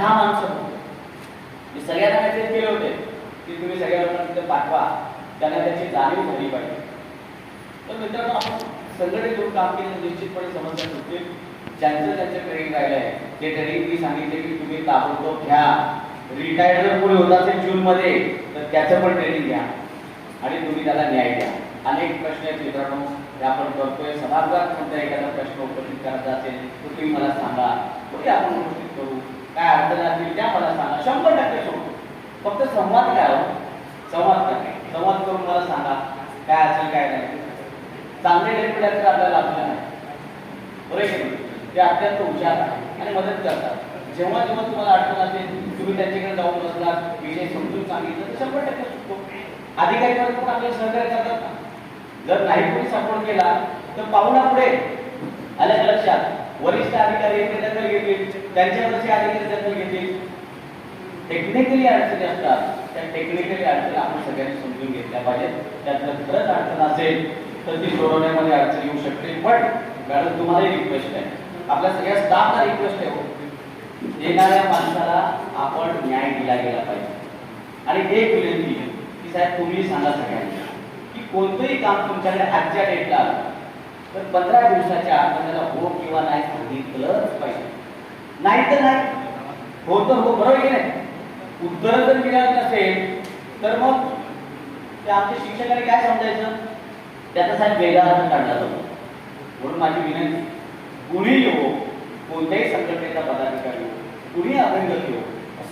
दहा माणसं. होते. मी सगळ्यांना मेसेज केले होते की तुम्ही सगळ्या लोकांना तिथे पाठवा. त्यांना त्याची जाणीव झाली पाहिजे. तर मित्रांनो आपण संघटित करून काम केलं निश्चितपणे समस्या सुटतील. ज्यांचं त्यांचं ट्रेनिंग राहिलं आहे ते ट्रेनिंग मी सांगितले की तुम्ही ताबडतोब घ्या. रिटायर्ड जर कोणी होत असेल जूनमध्ये तर त्याचं पण ट्रेनिंग घ्या. आणि तुम्ही त्याला न्याय द्या. अनेक प्रश्न आहेत मित्रांनो हे आपण करतोय सभागृहात कोणता एखादा प्रश्न उपस्थित करायचा असेल तर तुम्ही मला सांगा. कुठे आपण काय अडचण असतील त्या मला सांगा. शंभर टक्के सोडतो. फक्त संवाद काय हो? संवाद काय संवाद करून मला सांगा काय असेल काय नाही. चांगले डेप्युटी तर आपल्याला आपल्या नाही. बरोबर ते अत्यंत हुशार आहे आणि मदत करतात. जेव्हा जेव्हा तुम्हाला अडचण असेल तुम्ही त्यांच्याकडे जाऊन बसला विषय समजून सांगितलं तर शंभर टक्के सुटतो अधिकारी वर्ग पण आपल्याला सहकार्य करतात ना. जर नाही कोणी सपोर्ट केला तर पाहुणा पुढे. आलं लक्षात? वरिष्ठ अधिकारी त्यांच्यावरचे अधिकारी दखल घेतील. टेक्निकली अडचणी असतात. त्या टेक्निकली अडचणी आपण सगळ्यांनी समजून घेतल्या पाहिजेत. त्यातलं खरंच अडचण असेल तर ती सोडवण्यामध्ये अडचण येऊ शकते. पण मॅडम तुम्हालाही रिक्वेस्ट आहे. आपल्या सगळ्या स्टाफला रिक्वेस्ट आहे हो. येणाऱ्या माणसाला आपण न्याय दिला गेला पाहिजे. आणि एक विनंती की साहेब तुम्ही सांगा सगळ्यांना की कोणतंही काम तुमच्याकडे आजच्या डेटला आलं तर पंधरा दिवसाच्या आत त्याला हो किंवा नाही सांगितलंच पाहिजे. नाही तर नाही. हो तर हो बरोबर की नाही? उत्तर जर मिळालं नसेल तर मग ते आमच्या शिक्षकाने काय समजायचं? त्याचा साहेब वेगळा अर्थ काढला जातो. म्हणून माझी विनंती कुणी हो कोणत्याही संघटनेचा पदाधिकारी हो, कुणी अभ्यंगत हो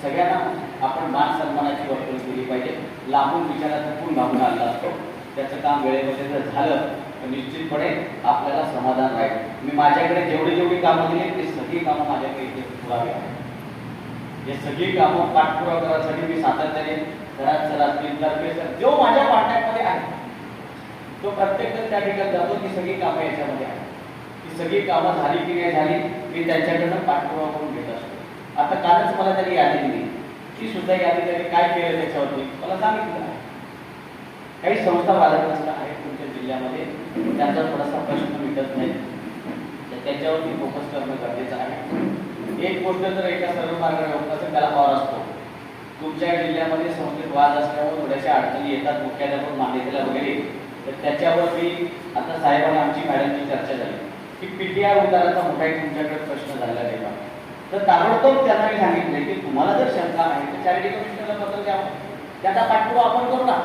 सगळ्यांना आपण मान सन्मानाची वर्तणूक केली पाहिजे. लांबून विचारात पूर्ण घालून आणला असतो. त्याचं काम वेळेमध्ये जर झालं निश्चितपणे आपल्याला समाधान राहील. मी माझ्याकडे जेवढी जेवढी कामं दिली ते सगळी कामं माझ्याकडे इथे पुरावे आहेत. हे सगळी कामं पाठपुरावा करण्यासाठी मी सातत्याने घरात सरात तर्फे सर जो माझ्या पाठ्यामध्ये आहे तो प्रत्येक जण त्या ठिकाणी जातो ती सगळी कामं याच्यामध्ये आहेत. ती सगळी कामं झाली की नाही झाली मी त्यांच्याकडनं पाठपुरावा करून घेत असतो. आता कालच मला त्यांनी यादी दिली. ती सुद्धा यादी त्यांनी काय केलं त्याच्यावरती मला सांगितलं. काही संस्था वादग्रस्त आहेत तुमच्या जिल्ह्यामध्ये त्यांचा थोडासा प्रश्न मिटत नाही. तर त्याच्यावरती फोकस करणं गरजेचं आहे. एक गोष्ट जर एका सर्व मार्गाने त्याला पावर असतो तुमच्या जिल्ह्यामध्ये संस्थेत वाद असल्यामुळे थोड्याशा अडचणी येतात मुख्याध्यापक मान्यतेला वगैरे तर त्याच्यावर मी आता साहेबांना आमची मॅडमची चर्चा झाली. की पीटीआर उताराचा मोठा एक तुमच्याकडे प्रश्न झालेला आहे का तर ताबडतोब त्यांना मी सांगितले की तुम्हाला जर शंका आहे तर चॅरिटी कमिशनरला पत्र द्यावं. त्याचा पाठपुरावा आपण करू ना.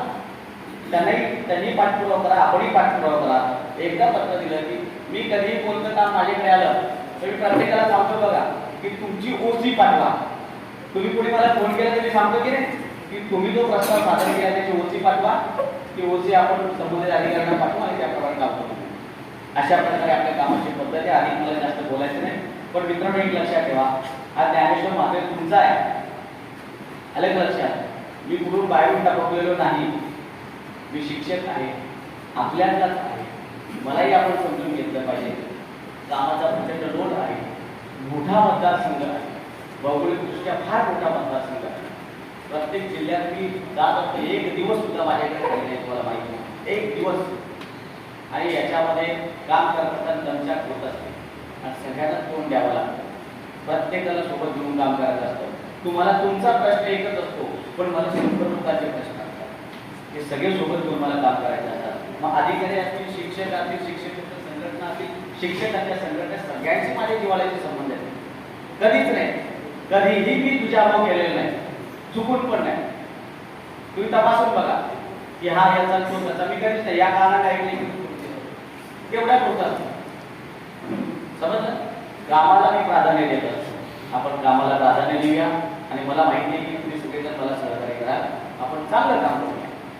त्यांनाही त्यांनी पाठपुरावा करा आपणही पाठपुरावा करा. एकदा पत्र दिलं की मी कधीही कोणतं काम माझ्याकडे आलं तर मी प्रत्येकाला सांगतो बघा की तुमची ओसी पाठवा. तुम्ही कोणी मला फोन केला तर मी सांगतो की नाही? की तुम्ही जो प्रस्ताव सादर केला त्याची ओसी पाठवा ती ओसी आपण संबंधित अधिकाऱ्यांना पाठवू आणि त्याप्रमाणे काम करू. अशा प्रकारे आपल्या कामाची पद्धत आहे. आणि मला जास्त बोलायचं नाही पण मित्रांनो एक लक्षात ठेवा. हा ज्ञानेश्वर महादेव तुमचा आहे. आलं लक्षात. मी कुठून बाहेरून टाकलेलो नाही. मी शिक्षक आहे आपल्यातलाच आहे. मलाही आपण समजून घेतलं पाहिजे. कामाचा प्रचंड लोड आहे. मोठा मतदारसंघ आहे. भौगोलिकदृष्ट्या फार मोठा मतदारसंघ आहे. प्रत्येक जिल्ह्यात मी जात असतो एक दिवस सुद्धा माझ्याकडे राहिले तुम्हाला माहिती आहे. एक दिवस. आणि याच्यामध्ये काम करत असताना दमछाक होत असते. आणि सगळ्यांना तोंड द्यावं लागतं. प्रत्येकाला सोबत घेऊन काम करायचं असतं. तुम्हाला तुमचा प्रश्न एकच असतो पण मला शंभर लोकांचे हे सगळे सोबत घेऊन मला काम करायचं असतात मग अधिकारी असतील शिक्षक असतील शिक्षकांच्या संघटना असतील शिक्षकांच्या संघटना सगळ्यांशी माझे जिवाळ्याचे संबंध आहेत. कधीच नाही. कधीही मी तुझ्या अभाव केलेलं नाही. चुकून पण नाही. तुम्ही तपासून बघा की हा याचा तो त्याचा मी कधीच नाही या काळात ऐकले तेवढ्या होतात समजलं? कामाला मी प्राधान्य देत असतो. आपण कामाला प्राधान्य देऊया आणि मला माहिती आहे की तुम्ही सगळेजण मला सहकार्य करा. आपण चांगलं काम करू.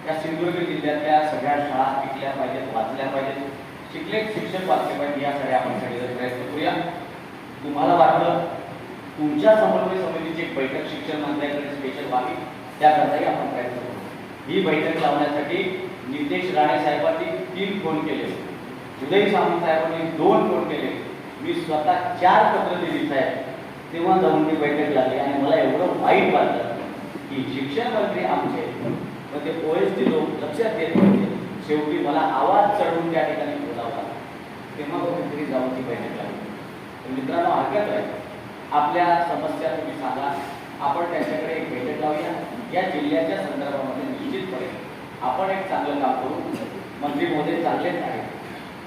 या सिंधुदुर्ग जिल्ह्यातल्या सगळ्या शाळा टिकल्या पाहिजेत वाचल्या पाहिजेत. शिकले शिक्षक वाचले पाहिजे यासाठी आपण सगळेजण प्रयत्न करूया. तुम्हाला वाटलं तुमच्या समन्वय समितीची एक बैठक शिक्षण मंत्र्यांकडे स्पेशल व्हावी त्याकरताही आपण प्रयत्न करू. ही बैठक लावण्यासाठी नितेश राणे साहेबांनी तीन फोन केले. उदय सामंत साहेबांनी दोन फोन केले. मी स्वतः चार पत्र दिली साहेब. तेव्हा जाऊन ती बैठक लागली आणि मला एवढं वाईट वाटलं की शिक्षण मंत्री आमचे मग ते ओ दिलो लोक लक्षात घेत नव्हते शेवटी मला आवाज चढवून त्या ठिकाणी बोलावला. तेव्हा कुठेतरी जाऊन ती बैठक लागली. तर मित्रांनो हरकत आहे. आपल्या समस्या तुम्ही सांगा. आपण त्यांच्याकडे एक बैठक लावूया. या जिल्ह्याच्या संदर्भामध्ये निश्चितपणे आपण एक चांगलं काम करू. मंत्री मोदी चांगलेच आहेत.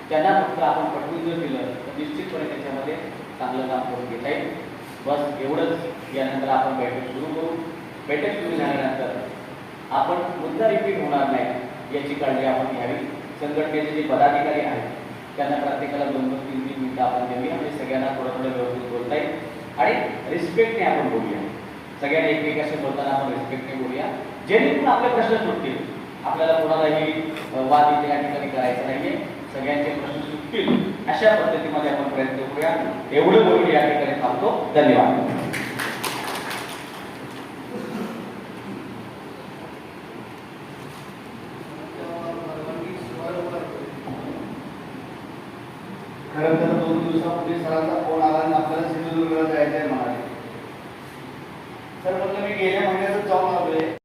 त्यांना फक्त आपण पटवून जर दिलं तर निश्चितपणे त्याच्यामध्ये चांगलं काम करून घेता येईल. बस एवढंच. यानंतर आपण बैठक सुरू करू. बैठक सुरू झाल्यानंतर आपण मुद्दा रिपीट होणार नाही. याची काळजी आपण घ्यावी. संघटनेचे जे पदाधिकारी आहेत त्यांना प्रत्येकाला दोन दोन तीन तीन मिनिटं आपण देऊया. म्हणजे सगळ्यांना थोडं थोडं व्यवस्थित बोलता येईल. आणि रिस्पेक्टने आपण बोलूया. सगळ्यांना एकमेकाशी बोलताना आपण रिस्पेक्टने बोलूया. जेणेकरून आपले प्रश्न सुटतील. आपल्याला कोणालाही वाद इथे या ठिकाणी करायचा नाहीये. सगळ्यांचे प्रश्न सुटतील. अशा पद्धतीमध्ये आपण प्रयत्न करूया. एवढं बोलून या ठिकाणी थांबतो. धन्यवाद. खरं तर दोन दिवसापूर्वी सरांचा फोन आला आणि आपल्याला सिंधुदुर्गला जायचं आहे म्हणाले. सर म्हटलं मी गेल्या महिन्यात